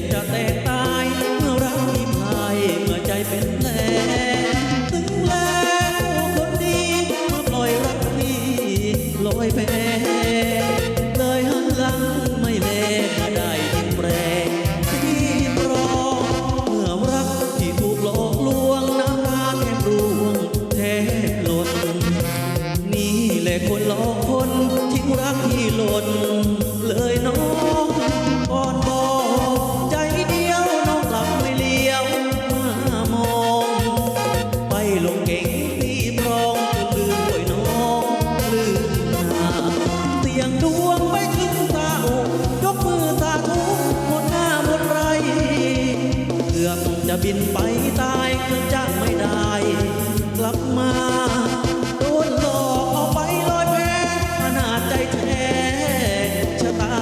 บจะแตกตายเมื่อรักที่พายเมื่อใจเป็นแผลถึงแล้วคนดีมาปล่อยรักพี่ลอยแพเลยหันหลังไม่แลมาได้ยิ่งแรงที่รอเมื่อรักที่ถูกหลอกลวงน้ำตาแทบร่วงแทบหล่นนี่แหละคนหลอกคนทิ้งรักที่หล่น บินไปตายกือบจะไม่ได้ กลับมาโดนหลอกเอาไปลอยแพขนาดใจแท้ชะตา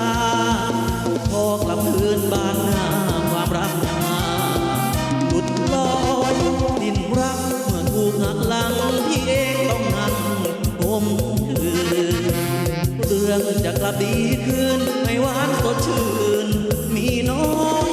พอกลับคืนบ้านหน้าความรักมาหลุดลอยดินรักเมื่อถูกหักหลังพี่เองต้องนั่งผมคืนเรื่องจะกลับดีขึ้นไม่หวานสดชื่นมีน้อย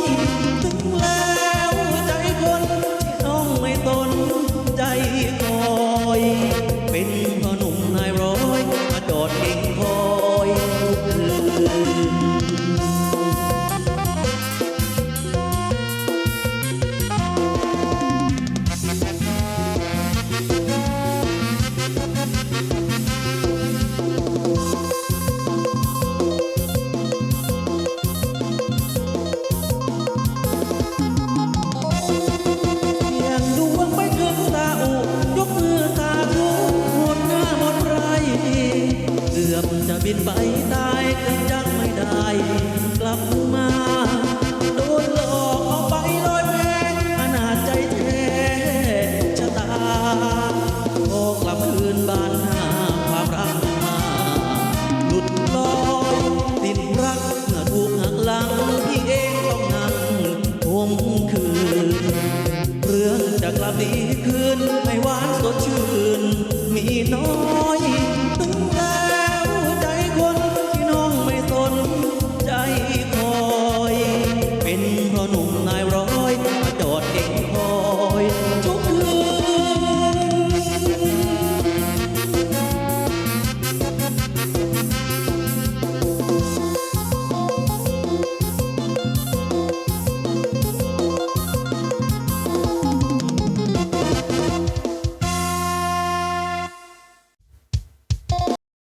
กือบจะไม่ได้ กลับมาโดนหลอกเอาไปลอยแพขนาดใจแท้ชะตาพอกลับคืนบ้านหน้าความรักมาหลุดลอยดินรักเมื่อถูกหักหลังพี่เองต้องนั่งทวมคืนเรื่องจะกลับดีขึ้น